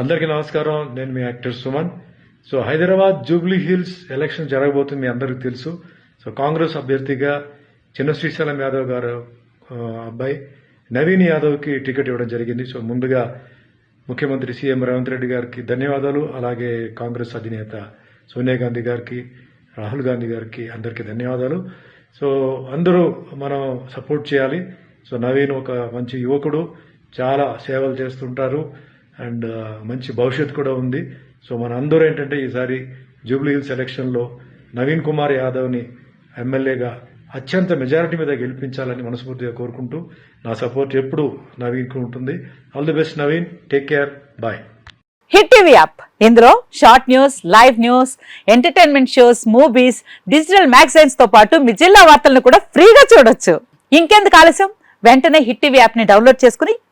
అందరికీ నమస్కారం. నేను మీ actor Suman. So Hyderabad Jubilee Hills election జరగబోతుంది మీ అందరికీ తెలుసు. సో కాంగ్రెస్ అభ్యర్థిగా చిన్న శ్రీశైలం యాదవ్ గారు అబ్బాయి నవీన్ యాదవ్కి టికెట్ ఇవ్వడం జరిగింది. సో ముందుగా ముఖ్యమంత్రి సీఎం రేవంత్ రెడ్డి గారికి ధన్యవాదాలు. అలాగే కాంగ్రెస్ అధినేత సోనియా గాంధీ గారికి రాహుల్ గాంధీ గారికి అందరికీ ధన్యవాదాలు. సో అందరూ మనం సపోర్ట్ చేయాలి. సో నవీన్ ఒక మంచి యువకుడు. చాలా సేవలు చేస్తుంటారు. అండ్ మంచి భవిష్యత్తు కూడా ఉంది. సో మన అందరూ ఏంటంటే ఈసారి జూబ్లీ హిల్స్ ఎలక్షన్లో నవీన్ కుమార్ యాదవ్ని ఎమ్మెల్యేగా అత్యంత మెజారిటీ మీద గెలిపించాలని మనస్ఫూర్తిగా కోరుకుంటూ నా సపోర్ట్ ఎప్పుడు నవీన్కు ఉంటుంది. All the best Naveen. Take care. Bye. Hit TV app. ఇందులో short news live news entertainment shows movies digital మ్యాగజైన్స్తో పాటు మీ జిల్లా వార్తలను కూడా ఫ్రీగా చూడొచ్చు. ఇంకెందుకు ఆలస్యం? వెంటనే హిట్ టీవీ యాప్ని డౌన్లోడ్ చేసుకుని